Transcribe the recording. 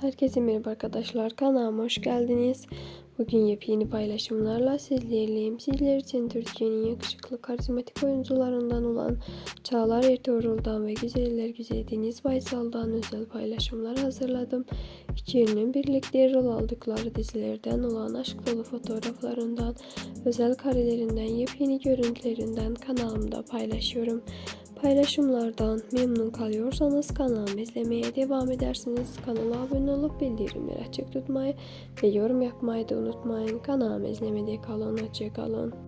Herkese merhaba arkadaşlar kanalıma hoş geldiniz. Bugün yepyeni paylaşımlarla sizlerleyim. Sizler için Türkiye'nin yakışıklı karizmatik oyuncularından olan Çağlar Ertuğrul'dan ve Güzeller Güzeli Deniz Baysal'dan özel paylaşımlar hazırladım. İkilinin birlikte rol aldıkları dizilerden olan aşk dolu fotoğraflarından, özel karelerinden, yepyeni görüntülerinden kanalımda paylaşıyorum. Paylaşımlardan memnun kalıyorsanız kanalımı izlemeye devam edersiniz. Kanala abone olup bildirimleri açık tutmayı ve yorum yapmayı da unutmayın. Kanalımı izlemede kalın. Hoşçakalın.